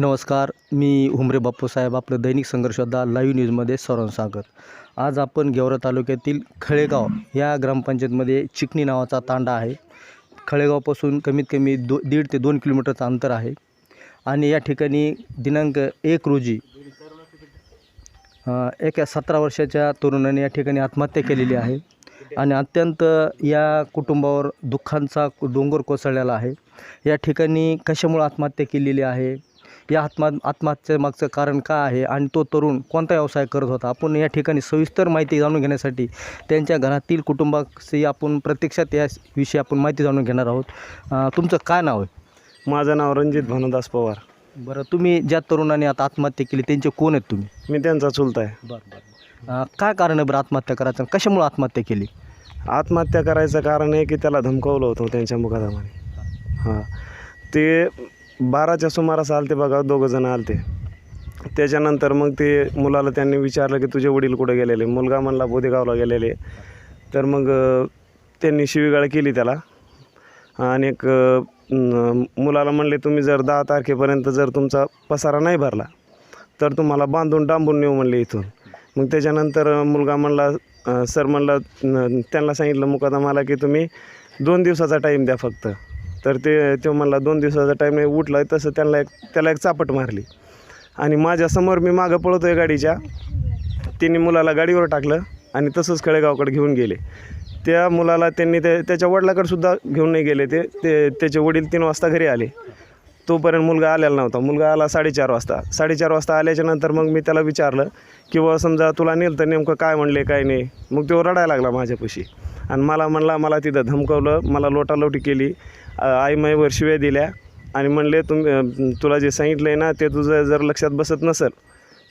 नमस्कार मी हुमरे बाप्पूसाहेब आपलं दैनिक संघर्षदा लाईव्ह न्यूजमध्ये सर्वांचं स्वागत. आज आपण गेवरा तालुक्यातील खळेगाव या ग्रामपंचायतमध्ये चिकणी नावाचा तांडा आहे. खळेगावपासून कमीत कमी दो दीड ते दोन किलोमीटरचं अंतर आहे. आणि या ठिकाणी दिनांक एक रोजी एका सतरा वर्षाच्या तरुणाने या ठिकाणी आत्महत्या केलेली आहे. आणि अत्यंत या कुटुंबावर दुःखांचा डोंगर कोसळलेला आहे. या ठिकाणी कशामुळे आत्महत्या केलेली आहे? या आत्मा आत्महत्येच्या मागचं कारण काय आहे? आणि तो तरुण कोणता व्यवसाय करत होता? आपण या ठिकाणी सविस्तर माहिती जाणून घेण्यासाठी त्यांच्या घरातील कुटुंबाशी आपण प्रत्यक्षात या विषयी आपण माहिती जाणून घेणार आहोत. तुमचं काय नाव आहे? माझं नाव रणजित भानुदास पवार. बरं तुम्ही ज्या तरुणाने आता आत्महत्या केली त्यांचे कोण आहेत तुम्ही? मी त्यांचा चुलता आहे. बरं बरं काय कारण आहे बरं आत्महत्या करायचं? कशामुळे आत्महत्या केली? आत्महत्या करायचं कारण आहे की त्याला धमकावलं होतं त्यांच्या मुकादमाने हां. ते बाराच्या सुमारास आलते बघा दोघं जण आलते. त्याच्यानंतर मग ते मुलाला त्यांनी विचारलं की तुझे वडील कुठे गेलेले? मुलगा म्हणला बोदेगावला गेलेले. तर मग त्यांनी शिवीगाळ केली त्याला. आणि एक मुलाला म्हणले तुम्ही जर दहा तारखेपर्यंत जर तुमचा पसारा नाही भरला तर तुम्हाला बांधून डांबून नेऊ म्हणले इथून. मग त्याच्यानंतर मुलगा म्हणला सर म्हणला त्यांना सांगितलं मुकादमाला की तुम्ही दोन दिवसाचा टाईम द्या फक्त. तर ते तो म्हणला दोन दिवसाचा टाईम नाही उठला तसं त्यांना एक त्याला एक चापट मारली. आणि माझ्यासमोर मी मागं पळतो आहे गाडीच्या. त्यांनी मुलाला गाडीवर टाकलं आणि तसंच खळेगावकडे घेऊन गेले. त्या मुलाला त्यांनी ते त्याच्या वडिलाकडे सुद्धा घेऊन नाही गेले. ते ते त्याचे वडील तीन वाजता घरी आले. तोपर्यंत मुलगा आलेला नव्हता. मुलगा आला साडेचार वाजता. साडेचार वाजता आल्याच्यानंतर मग मी त्याला विचारलं की बुवा समजा तुला नेलं तर नेमकं काय म्हणले काय नाही? मग तो रडायला लागला माझ्यापाशी. आणि मला म्हणला मला तिथं धमकवलं मला लोटालोटी केली. आईमाई आईमाईवर शिव्या दिल्या आणि म्हणले तुम तुला जे सांगितलं आहे ना ते तुझं जर लक्षात बसत नसेल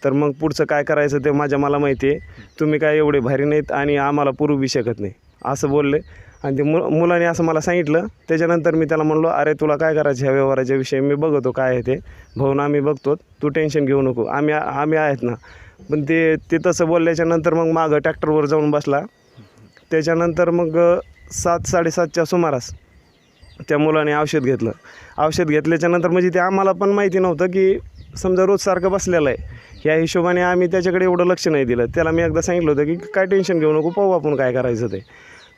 तर मग पुढचं काय करायचं ते माझ्या मला माहिती आहे. तुम्ही काय एवढे भारी नाहीत आणि आम्हाला पुरू बी शकत नाही. असं बोलले. आणि ते मु मुलाने असं मला सांगितलं. त्याच्यानंतर मी त्याला म्हणलो अरे तुला काय करायचं ह्या व्यवहाराच्या विषयी? मी बघतो काय आहे ते. भाऊन आम्ही बघतो. तू टेन्शन घेऊ नको. आम्ही आम्ही आहेत ना. पण ते ते तसं बोलल्याच्यानंतर मग मागं ट्रॅक्टरवर जाऊन बसला. त्याच्यानंतर मग सात साडेसातच्या सुमारास त्या मुलाने औषध घेतलं. औषध घेतल्याच्यानंतर म्हणजे ते आम्हाला पण माहिती नव्हतं की समजा रोज सारखं बसलेलं आहे. ह्या हिशोबाने आम्ही त्याच्याकडे एवढं लक्ष नाही दिलं. त्याला मी एकदा सांगितलं होतं की काय टेन्शन घेऊ नको पाहू आपण काय करायचं ते.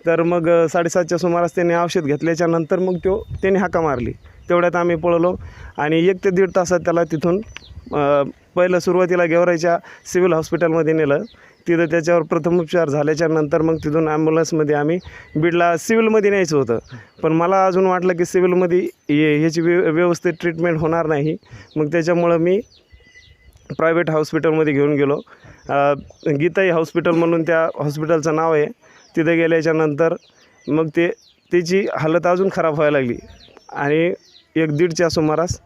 तर मग साडेसातच्या सुमारास त्यांनी औषध घेतल्याच्या नंतर मग तो त्यांनी हाका मारली. तेवढ्यात आम्ही पळलो आणि एक ते दीड तासात त्याला तिथून पहिलं सुरुवातीला गेवरायच्या सिव्हिल हॉस्पिटलमध्ये नेलं. तिथं त्याच्यावर प्रथमोपचार झाल्याच्यानंतर मग तिथून ॲम्ब्युलन्समध्ये आम्ही बीडला सिव्हिलमध्ये न्यायचं होतं. पण मला अजून वाटलं की सिव्हिलमध्ये हे ह्याची व्य व्यवस्थित ट्रीटमेंट होणार नाही. मग त्याच्यामुळं मी प्रायव्हेट हॉस्पिटलमध्ये घेऊन गेलो. गीताई हॉस्पिटल म्हणून त्या हॉस्पिटलचं नाव आहे. तिथे गेल्याच्यानंतर मग ते त्याची हालत अजून खराब व्हायला लागली. आणि एक दीडच्या सुमारास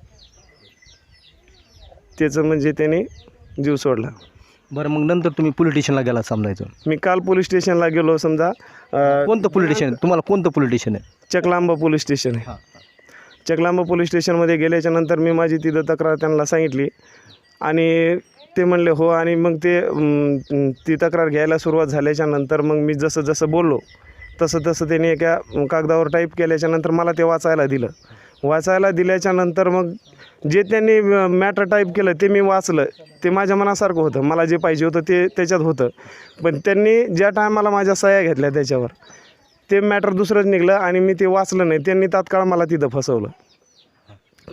त्याचं म्हणजे त्याने जीव सोडला. बरं मग नंतर तुम्ही पोलीस स्टेशनला गेला समजायचं मी काल पोलीस स्टेशनला गेलो समजा. अ, कोणतं पोलीस स्टेशन? आहे? तुम्हाला कोणतं पोलीस स्टेशन आहे? चकलांबा पोलीस स्टेशन आहे. चकलांबा पोलीस स्टेशनमध्ये गेल्याच्यानंतर मी माझी तिथं तक्रार त्यांना सांगितली. आणि ते म्हणले हो आणि मग ते ती तक्रार घ्यायला सुरुवात झाल्याच्यानंतर मग मी जसं जसं बोललो तसं तसं त्यांनी एका कागदावर टाईप केल्याच्यानंतर मला ते वाचायला दिलं. वाचायला दिल्याच्या नंतर मग जे त्यांनी मॅटर टाईप केलं ते मी वाचलं. ते माझ्या मनासारखं होतं. मला जे पाहिजे होतं ते त्याच्यात होतं. पण त्यांनी ज्या टायमाला माझ्या सह्या घेतल्या त्याच्यावर ते मॅटर दुसरंच निघलं आणि मी ते वाचलं नाही. त्यांनी तात्काळ मला तिथं फसवलं.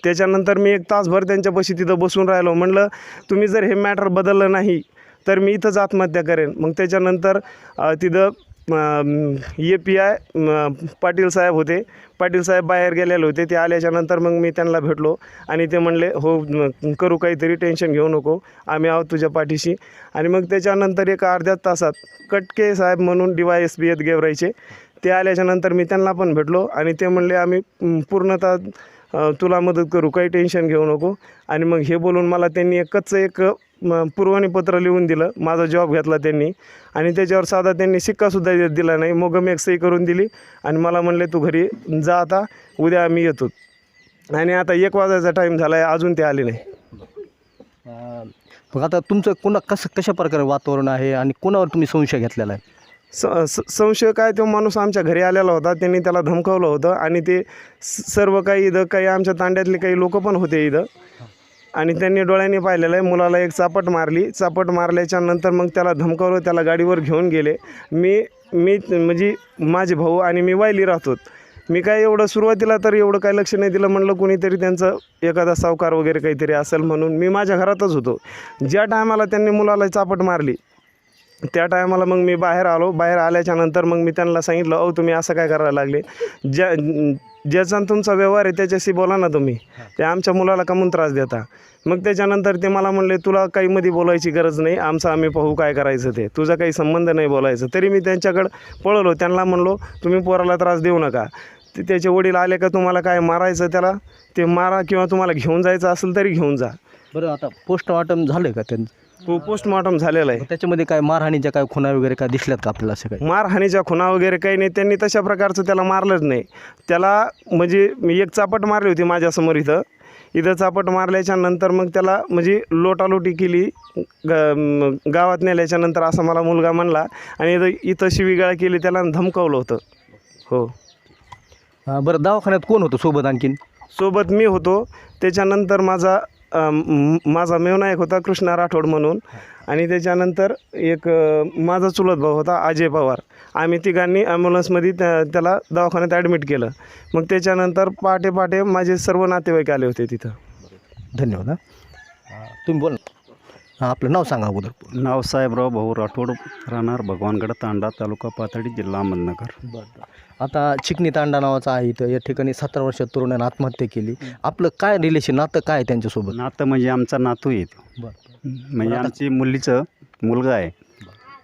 त्याच्यानंतर मी एक तासभर त्यांच्यापाशी तिथं बसून राहिलो. म्हणलं तुम्ही जर हे मॅटर बदललं नाही तर मी इथंच आत्महत्या करेन. मग त्याच्यानंतर तिथं ए पी आय पाटील साहेब होते. पाटील साहेब बाहेर गेलेले होते. ते आल्याच्यानंतर मग मी त्यांना भेटलो आणि ते म्हणले हो करू काहीतरी टेन्शन घेऊ नको. आम्ही आहोत तुझ्या पाठीशी. आणि मग त्याच्यानंतर एक अर्ध्या तासात कटके साहेब म्हणून डी वाय एस बी येत गेवरायचे ते आल्याच्यानंतर मी त्यांना पण भेटलो आणि ते म्हणले आम्ही पूर्णतः तुला मदत करू. काही टेन्शन घेऊ नको. आणि मग हे बोलून मला त्यांनी एक एक म, पुरवणीपत्र लिहून दिलं. माझा जॉब घेतला त्यांनी. आणि त्याच्यावर साधा त्यांनी सिक्कासुद्धा दिला नाही. मग मी एक सही करून दिली. आणि मला म्हणले तू घरी जा आता. उद्या आम्ही येतो. आणि आता एक वाजायचा टाईम झाला आहे अजून ते आले नाही. मग आता तुमचं कोणा कसं कशा प्रकारे वातावरण आहे? आणि कोणावर तुम्ही संशय घेतलेला आहे? स स- संशय काय? तो माणूस आमच्या घरी आलेला होता. त्यांनी त्याला धमकावलं होतं. आणि ते स- सर्व काही इथं काही आमच्या तांड्यातले काही लोक पण होते इथं. आणि त्यांनी डोळ्यांनी पाहिलेलं आहे मुलाला एक चापट मारली. चापट मारल्याच्या नंतर मग त्याला धमकावलं त्याला गाडीवर घेऊन गेले. मी मी म्हणजे माझे भाऊ आणि मी वायली राहतो. मी काय एवढं सुरुवातीला तर एवढं काही लक्ष नाही दिलं म्हणलं कोणीतरी त्यांचं एखादा सावकार वगैरे काहीतरी असेल म्हणून मी माझ्या घरातच होतो. ज्या टायमाला त्यांनी मुलाला चापट मारली त्या टायमाला मग मी बाहेर आलो. बाहेर आल्याच्यानंतर मग मी त्यांना सांगितलं अहो तुम्ही असं काय करायला लागले? ज्या ज्याचा तुमचा व्यवहार आहे त्याच्याशी बोला ना तुम्ही. ते आमच्या मुलाला कमून त्रास देता? मग त्याच्यानंतर ते मला म्हणले तुला काही मध्ये बोलायची गरज नाही. आमचं आम्ही पाहू काय करायचं ते. तुझा काही संबंध नाही बोलायचं. तरी मी त्यांच्याकडं पळलो. त्यांना म्हणलो तुम्ही पोराला त्रास देऊ नका. ते त्याचे वडील आले का तुम्हाला काय मारायचं त्याला? ते मारा किंवा तुम्हाला घेऊन जायचं असेल तरी घेऊन जा. बरं आता पोस्टमार्टम झालं का त्यांचं? तो पोस्टमॉर्टम झालेला आहे. त्याच्यामध्ये काय मारहाणीच्या काय खुणा वगैरे काय दिसल्यात का आपल्याला असं काही? मारहाणीच्या खुणा वगैरे काही नाही. त्यांनी तशा प्रकारचं त्याला मारलंच नाही. त्याला म्हणजे मी एक चापट मारली होती माझ्यासमोर इथं. इथं चापट मारल्याच्या नंतर मग त्याला म्हणजे लोटालोटी केली. ग गावात नेल्याच्या नंतर असा मला मुलगा म्हणला आणि इथं इथं शिवीगाळ केली त्याला आणि धमकावलं होतं. हो. हां बरं दवाखान्यात कोण होतं सोबत आणखीन? सोबत मी होतो. त्याच्यानंतर माझा माझा मेवना एक होता कृष्णा राठोड म्हणून. आणि त्याच्यानंतर एक माझा चुलत भाऊ होता अजय पवार. आम्ही तिघांनी ॲम्ब्युलन्समध्ये त्या त्याला दवाखान्यात ॲडमिट केलं. मग त्याच्यानंतर पहाटे पहाटे माझे सर्व नातेवाईक आले होते तिथं. धन्यवाद तुम्ही बोला हां आपलं नाव सांगा अगोदर नाव साहेबराव भाऊ राठोड राहणार भगवानगड तांडा तालुका पाथर्डी जिल्हा अहमदनगर. बरं आता चिकनी तांडा नावाचा आहे इथं. या ठिकाणी सतरा वर्षात तरुणाने आत्महत्या केली. आपलं काय रिलेशन नातं काय आहे त्यांच्यासोबत? नातं म्हणजे आमचा नातू येतो बरं म्हणजे आमची मुलीचं मुलगा आहे.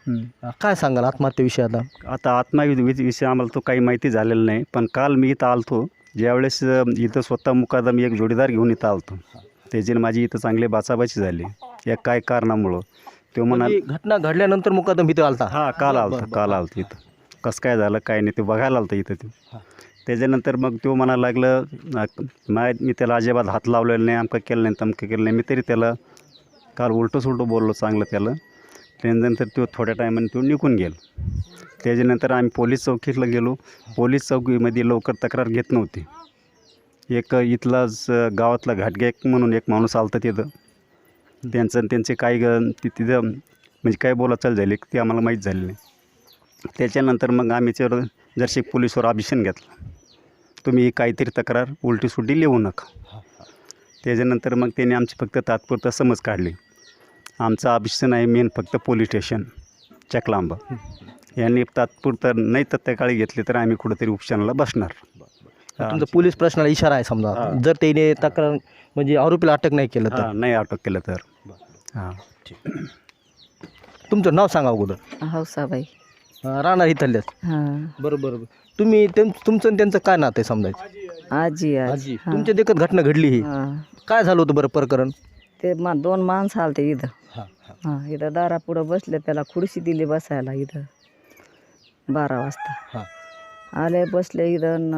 हं. काय सांगाल आत्महत्येविषयी आता? आता आत्माविषयी आम्हाला तो काही माहिती झालेला नाही. पण काल मी इथं आलतो. ज्यावेळेस अ, इथं स्वतः मुकादम एक जोडीदार घेऊन इथं आलतो. त्याची माझी इथं चांगली बाचाबाची झाली या काय कारणामुळं? तो म्हणाल म्हणजे घटना घडल्यानंतर मुकादम इथं आलता? हा काल आलतं काल. आलतं इथं. कसं काय झालं काय नाही ते बघायला आलतं इथं ते. त्याच्यानंतर मग तो म्हणायला लागलं "ना- मा- मी त्याला अजिबात हात लावलेला नाही आमकं केलं नाही तमकं केलं नाही. मी तरी त्याला काल उलटं सुलटं बोललो चांगलं त्याला. त्यानंतर तो थोड्या टायमाने तो निघून गेला. त्याच्यानंतर आम्ही पोलीस चौकीला गेलो. पोलीस चौकीमध्ये लवकर तक्रार घेत नव्हती. एक इथलाच गावातला घाटगेक म्हणून एक माणूस आलता तिथं. त्यांचं त्यांचे काही ग- ति- तिथं म्हणजे काय बोलाचाल झाली ते आम्हाला माहीत झाली नाही. त्याच्यानंतर मग आम्ही त्यावर जरशी पोलीसवर ऑब्जेक्शन घेतलं. तुम्ही ही काहीतरी तक्रार उलटी सुट्टी लिहू नका. त्याच्यानंतर मग त्याने आमची फक्त तात्पुरता समज काढली. आमचं ऑब्जेक्शन आहे मेन फक्त पोलीस स्टेशन चकलांबा. यांनी तात्पुरतं नाही तत्त्या काळी घेतले तर आम्ही कुठंतरी उपशनाला बसणार. तुमचा पोलीस प्रश्नाला इशारा आहे समजा. जर त्याने तक्रार म्हणजे आरोपीला अटक नाही केलं तर. नाही अटक केलं तर. हां. तुमचं नाव सांगा अगोदर. हौसाबाई. अं, राहणार इथल्याच हां. बरं बरं बरं. तुम्ही त्यां तुमचं आणि त्यांचं काय नातं आहे समजायचं? आजी आजी. आजी. तुमच्या देखत घटना घडली ही. हां. काय झालं होतं बरं प्रकरण? ते मा दोन माणसं आलते इथं. हां इथं दारापुढं बसले त्याला खुर्ची दिली बसायला इथं. बारा वाजता. हां. आले बसले इथं न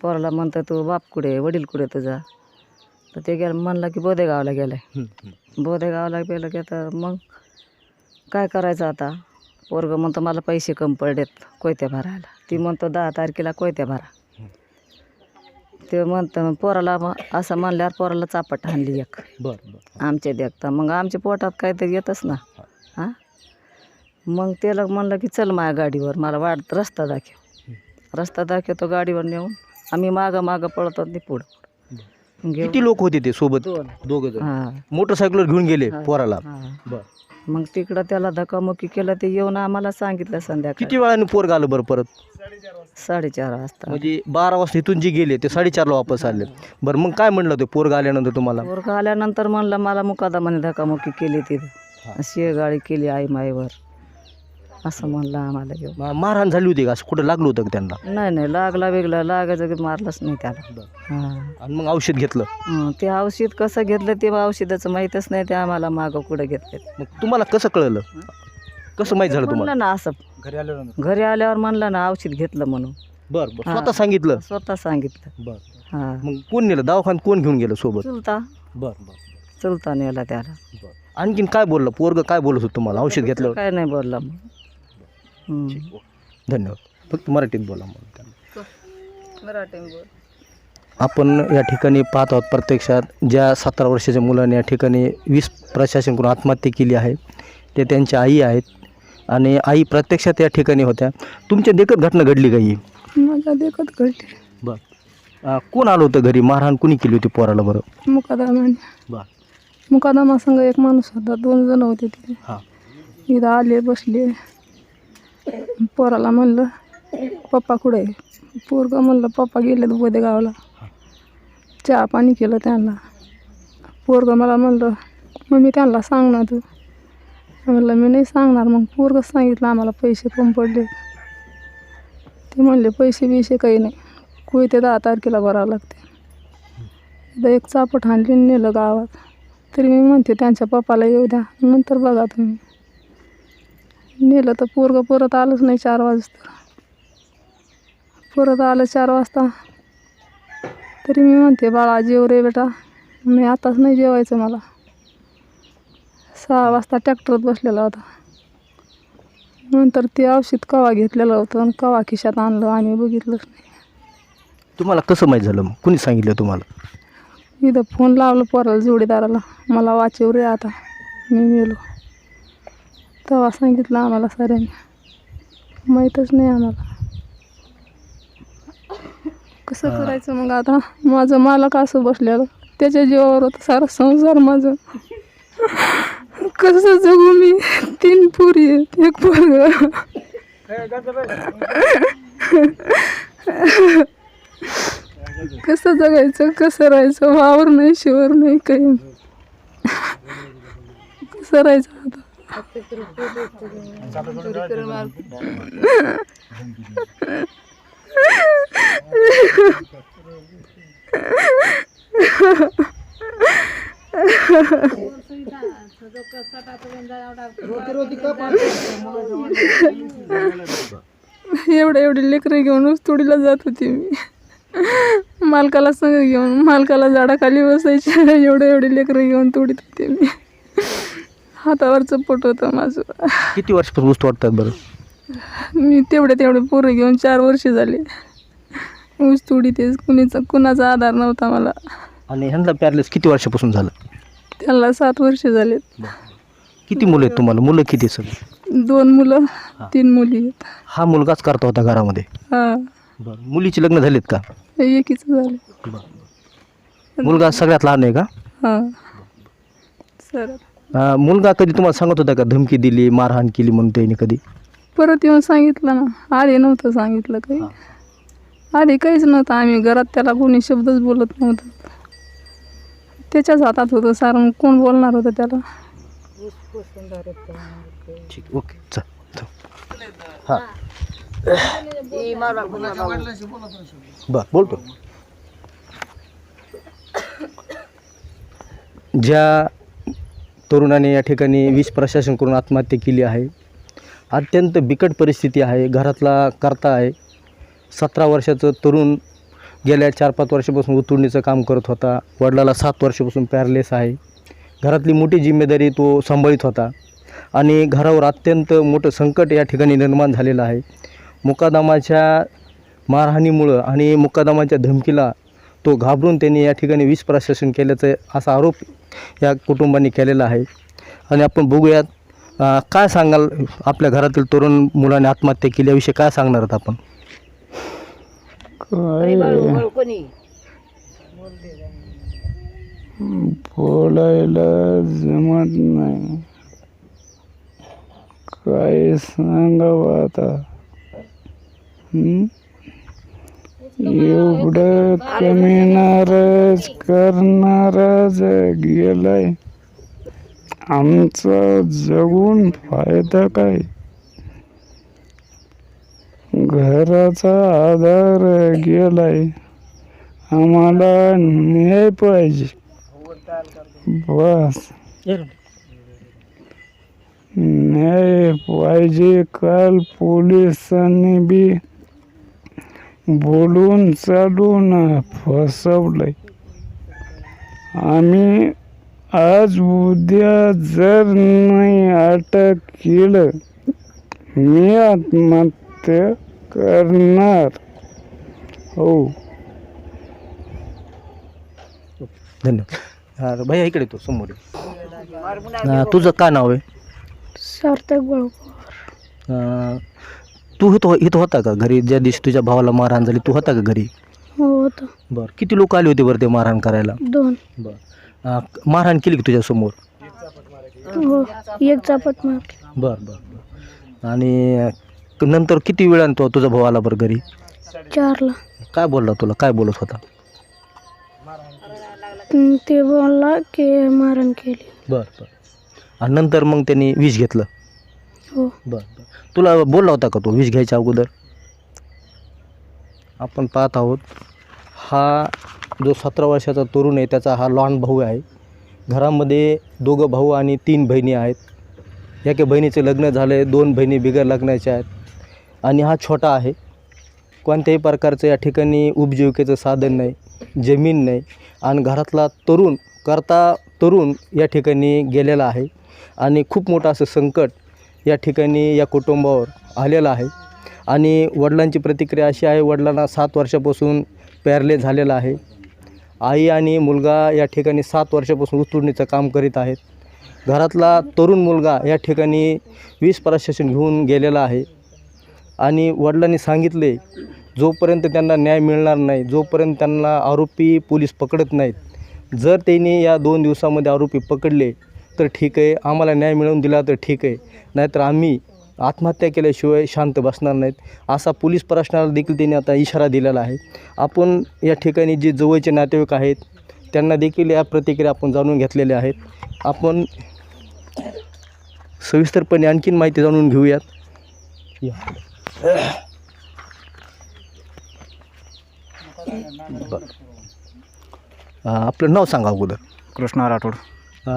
पोराला म्हणतं तू बाप कुठे वडील कुठे तुझा? तर ते गेलं म्हणलं की बोदेगावला गेलं. हं. बोदेगावला गेलं की तर मग काय करायचं आता? पोरगं म्हणतं मला पैसे कमी पडलेत कोयत्या भरायला. ती म्हणतो दहा तारखेला कोयत्या भरा. ते म्हणतं पोराला असं म्हणल्यावर पोराला चापट हाणली एक. आमच्या देखता. मग आमच्या पोटात काहीतरी येतच ना. हां. मग त्याला म्हणलं की चल माझ्या गाडीवर मला वाट रस्ता दाखव. रस्ता दाखवतो गाडीवर नेऊन. आम्ही मागं मागं पळतो आणि ते पुढं. किती लोक होते ते सोबत? दोन. दोघं जण. हां. मोटरसायकलवर घेऊन गेले. पोराला. हां. बरं. मग तिकडं त्याला धक्कामुक्की केलं ते येऊन आम्हाला सांगितलं संध्याकाळी. किती वेळाने पोरग आलं बरं परत? साडेचार वाजता. म्हणजे बारा वाजता इथून जे गेले ते साडेचारला वापस आले. बरं मग काय म्हणलं ते पोरग आल्यानंतर तुम्हाला? पोरगा आल्यानंतर म्हणलं मला मुकादमाने धक्कामुक्की केली तिथं. शेगाळी केली आई माईवर. असं म्हणलं आम्हाला येऊन मा- मारहाण झाली होती का? असं कुठं लागलं होतं का त्यांना? नाही नाही लागला वेगळा लागायचं की मारलंच नाही त्याला. हां. आणि मग औषध घेतलं? हं, ते औषध कसं घेतलं ते औषधाचं माहीतच नाही ते आम्हाला मागं कुठं घेतले मग तुम्हाला कसं कळलं? कसं माहीत झालं तुम्हाला? म्हणलं ना असं. घरी आल्यानंतर घरी आल्यावर म्हणलं ना औषध घेतलं म्हणून. बरं बरं. हां. स्वतः सांगितलं? स्वतः सांगितलं. बरं. हां. मग कोण नेलं? दवाखान्यात कोण घेऊन गेलं सोबत? चुलता. बरं बरं चुलता नेला त्याला. आणखीन काय बोललं? पोरग काय बोलत होतं तुम्हाला? औषध घेतल्यावर काय नाही बोलला मग. धन्यवाद. फक्त मराठीत बोला मग मराठी बोल. आपण या ठिकाणी पाहत आहोत प्रत्यक्षात ज्या सतरा वर्षाच्या मुलाने या ठिकाणी वीस प्रशासन करून आत्महत्या केली आहे. ते त्यांच्या आई आहेत आणि आई प्रत्यक्षात या ठिकाणी होत्या. तुमच्या देखत घटना घडली का ही? माझ्या देखत घडली. बर. कोण आलं होतं घरी? मारहाण कुणी केली होती पोराला बरं? मुकादमाने बर. मुकादमा संघ एक माणूस होता. दोन जण होते तिथे. हां. इथं आले बसले. पोराला म्हणलं पप्पा कुठे आहे? पोरगं म्हणलं पप्पा गेले बोधे गावाला चहा पाणी केलं त्यांना. पोरगं मला म्हणलं मम्मी त्यांना सांग ना तू. म्हणलं मी नाही सांगणार. मग पोरगं सांगितलं आम्हाला पैसे कम पडले. ते म्हणले पैसे बिसे काही नाही. कुई ते दहा तारखेला भरावं लागते. एकदा एक चापट हाणली नेलं गावात. तरी मी म्हणते त्यांच्या पप्पाला येऊ द्या. नंतर बघा तुम्ही. नेलं तर पोरगं परत आलंच नाही चार वाजता. परत आलं चार वाजता. तरी मी म्हणते बाळा जेव रे बेटा. नाही आताच नाही जेवायचं मला. सहा वाजता ट्रॅक्टरात बसलेला होता. नंतर ते औषध कवा घेतलेलं होतं आणि कवा खिशात आणलं आम्ही बघितलंच नाही. तुम्हाला कसं माहीत झालं मग? कुणी सांगितलं तुम्हाला? इथं फोन लावलं पोराला जोडीदाराला. मला वाचव रे आता. मी मेलो तेव्हा सांगितलं आम्हाला साऱ्यांनी माहीतच नाही आम्हाला. कसं करायचं मग आता? माझं मालक असं बसलेलं. त्याच्या जीवावर होतं सारा संसार माझं. कसं जगू मी? तीन पुरी आहेत एक पोरग. कसं जगायचं कसं राहायचं? वावर नाही शिवर नाही काही कसं राहायचं आता? एवढ्या एवढी लेकरं घेऊन तोडीला जात होती मी. मालकाला संग घेऊन मालकाला झाडाखाली बसायच्या एवढे एवढे लेकरं घेऊन तोडीत होते मी. हातावरचं पोट होतं माझं. किती वर्षापासून ऊस तोडतात बरं? मी तेवढे तेवढे पोरं घेऊन चार वर्ष झाले. ऊस तोडीतेच कुणीचा कुणाचा आधार नव्हता मला. आणि ह्यांना पॅरलेस किती वर्षापासून झालं? त्याला सात वर्ष झालेत. किती मुलं आहेत तुम्हाला? मुलं किती सगळी दोन मुलं तीन मुली आहेत. हा मुलगाच करता होता घरामध्ये? हां. बरं. मुलीची लग्न झालीत का? एकीच झाले. मुलगा सगळ्यात लहान आहे का? हां. सर. अं, मुलगा कधी तुम्हाला सांगत होता का धमकी दिली मारहाण केली म्हणून त्याने कधी? परत येऊन सांगितलं ना. आधी नव्हतं सांगितलं काही. आधी काहीच नव्हतं. आम्ही घरात त्याला कोणी शब्दच बोलत नव्हतं. त्याच्याच हातात होतं सारं. कोण बोलणार होतं त्याला? ठीक ओके. चल चल. हां. बर बोलतो. ज्या तरुणाने या ठिकाणी वीज प्रशासन करून आत्महत्या केली आहे. अत्यंत बिकट परिस्थिती आहे. घरातला करता आहे. सतरा वर्षाचं तरुण गेल्या चार पाच वर्षापासून उतरणीचं काम करत होता. वडिलाला सात वर्षापासून पॅरलेस आहे. घरातली मोठी जिम्मेदारी तो सांभाळीत होता. आणि घरावर अत्यंत मोठं संकट या ठिकाणी निर्माण झालेलं आहे. मुकादामाच्या मारहाणीमुळं आणि मुकादामाच्या धमकीला तो घाबरून त्यांनी या ठिकाणी वीज प्रशासन केल्याचा असा आरोप या कुटुंबांनी केलेला आहे. आणि आपण बघूयात काय सांगाल आपल्या घरातील तरुण मुलाने आत्महत्या केल्याविषयी काय सांगणार आहात आपण? बोलायला जमत नाही. काय सांगावं आता? हं? एवढं कमी नाराज करणाराच गेलाय. आमचा जगून फायदा काय? घराचा आधार गेलाय. आम्हाला न्याय पाहिजे. बस. न्याय पाहिजे. काल पोलिसांनी बी बोलून चालून फसवलंय. आम्ही आज उद्या जर नाही अटक केलं मी आत्महत्या करणार. हो. धन्यवाद. अं, भैया इकडे तो समोर ये. अं, तुझं काय नाव आहे? सार्थक बळू अं, तू इथं इथं होता का घरी? ज्या दिवशी तुझ्या भावाला मारहाण झाली तू होता का घरी? हो होतं. बरं किती लोक आले होते बरं ते मारहाण करायला? दोन. बरं. अं, मारहाण केली की तुझ्यासमोर हो एक चापट मार बरं बरं बरं. आणि अं, नंतर किती वेळानं तो तुझा भाऊ आला बरं घरी? चारला. काय बोलला तुला? काय बोलत होता? हम्म, ते बोलला की मारण केली. बरं बरं. आणि नंतर मग त्यांनी विष घेतलं? हो. बर बर. तुला बोलला होता का तो विष घ्यायच्या अगोदर? आपण पाहत आहोत हा जो सतरा वर्षाचा तरुण आहे त्याचा हा लहान भाऊ आहे. घरामध्ये दोघं भाऊ आणि तीन बहिणी आहेत. एका बहिणीचं लग्न झालं आहे दोन बहिणी बिगर लग्नाच्या आहेत. आणि हा छोटा आहे. कोणत्याही प्रकारचं या ठिकाणी उपजीविकेचं साधन नाही जमीन नाही. आणि घरातला तरुण करता तरुण या ठिकाणी गेलेला आहे. आणि खूप मोठं असं संकट या ठिकाणी या कुटुंबावर आलेला आहे. आणि वडिलांची प्रतिक्रिया अशी आहे वडिलांना सात वर्षापासून पॅरले झालेलं आहे. आई आणि मुलगा या ठिकाणी सात वर्षापासून उतरण्याचं काम करीत आहेत. घरातला तरुण मुलगा या ठिकाणी वीस प्रशासन घेऊन गेलेला आहे. आणि वडिलांनी सांगितले जोपर्यंत त्यांना न्याय मिळणार नाही जोपर्यंत त्यांना आरोपी पोलीस पकडत नाहीत जर त्यांनी या दोन दिवसामध्ये आरोपी पकडले तर ठीक आहे. आम्हाला न्याय मिळवून दिला तर ठीक आहे. नाहीतर आम्ही आत्महत्या केल्याशिवाय शांत बसणार नाहीत. असा पोलीस प्रश्नाला देखील त्यांनी आता इशारा दिलेला आहे. आपण या ठिकाणी जे जवळचे नातेवाईक आहेत त्यांना देखील या प्रतिक्रिया आपण जाणून घेतलेल्या आहेत. आपण सविस्तरपणे आणखीन माहिती जाणून घेऊयात. आपलं नाव सांगा अगोदर. कृष्णा राठोड.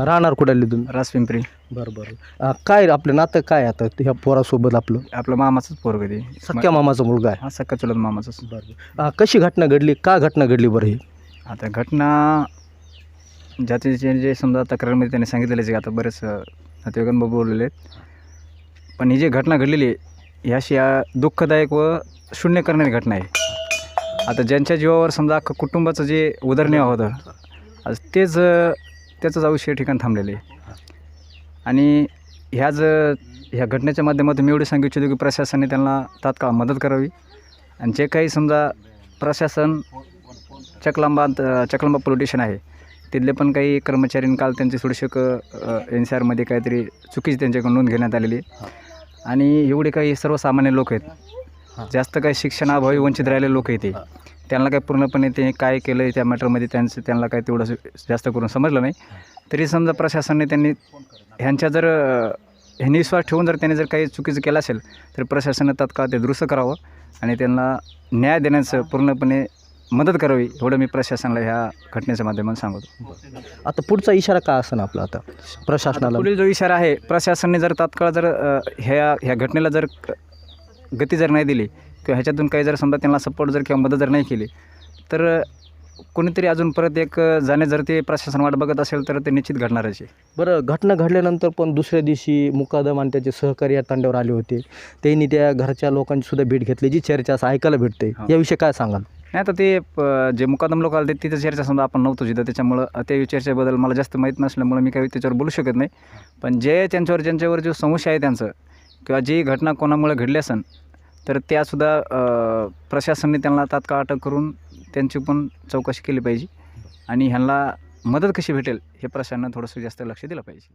राहणार कुठाले तुम्ही रासपिंपरी बरं बरं. अं, काय आपलं नातं काय आता ह्या पोरासोबत आपलं? आपलं मामाचंच पोरग ते. सख्या मामाचा मुलगा आहे. हा सक्का चुलत मामाचंच. बरं अं, कशी घटना घडली? का घटना घडली बरं ही? आता घटना ज्याचे जे जे समजा तक्रारमध्ये त्यांनी सांगितलेले जे आता बरेच अ, नातेवाईकांबरोबर बोललेले आहेत. पण ही जी घटना घडलेली आहे ही अशी अ, दुःखदायक व शून्य करणारी घटना आहे. आता ज्यांच्या जीवावर समजा अख्खं कुटुंबाचं जे उदरनिर्वाह होतं आज तेच अ, त्याचंच आयुष्य या ठिकाणी थांबलेलं आहे. आणि ह्याच ह्या घटनेच्या माध्यमातून मी एवढे सांगू इच्छितो की प्रशासनाने त्यांना तात्काळ मदत करावी. आणि जे काही समजा प्रशासन चकलांबा चकलांबा पोलीस स्टेशन आहे तिथले पण काही कर्मचाऱ्यांनी काल त्यांची थोडीशी एन सी आरमध्ये काहीतरी चुकीची त्यांच्याकडून नोंद घेण्यात आलेली आहे. आणि एवढे काही सर्वसामान्य लोक आहेत. जास्त काही शिक्षणाअभावी वंचित राहिलेले लोक आहेत ते. त्यांना काय पूर्णपणे ते काय केलं त्या मॅटरमध्ये त्यांचं त्यांना काय तेवढं जास्त करून समजलं नाही. तरी समजा प्रशासनाने त्यांनी ह्यांच्या जर ह्यांनी विश्वास ठेवून जर त्यांनी जर काही चुकीचं केलं असेल तर प्रशासनाने तात्काळ ते दुरुस्त करावं आणि त्यांना न्याय देण्याचं पूर्णपणे मदत करावी एवढं मी प्रशासनाला ह्या घटनेच्या माध्यमातून सांगतो. आता पुढचा इशारा काय असं आपला आता? प्रशासनाला? पुढील जो इशारा आहे प्रशासनाने जर तात्काळ जर ह्या ह्या घटनेला जर गती जर नाही दिली किंवा ह्याच्यातून काही जर समजा त्यांना सपोर्ट जर किंवा मदत जर नाही केली तर कोणीतरी अजून परत एक जाणे जर ते प्रशासन वाट बघत असेल तर ते निश्चित घडणारच आहे. बरं घटना घडल्यानंतर पण दुसऱ्या दिवशी मुकादम आणि त्याचे सहकारी या तांड्यावर आले होते. त्यांनी त्या घरच्या लोकांची सुद्धा भेट घेतली जी चर्चा असं ऐकायला भेटते. याविषयी काय सांगाल? नाही आता ते जे मुकादम लोक आले तिथं चर्चा समजा आपण नव्हतो तिथं त्याच्यामुळं त्या चर्चेबद्दल मला जास्त माहीत नसल्यामुळं मी काही त्याच्यावर बोलू शकत नाही. पण जे त्यांच्यावर ज्यांच्यावर जो संशय आहे त्यांचं किंवा जी घटना कोणामुळे घडली असेल तर त्यासुद्धा प्रशासनाने त्यांना तात्काळ अटक करून त्यांची पण चौकशी केली पाहिजे. आणि ह्यांना मदत कशी भेटेल हे प्रशासनानं थोडंसं जास्त लक्ष दिलं पाहिजे.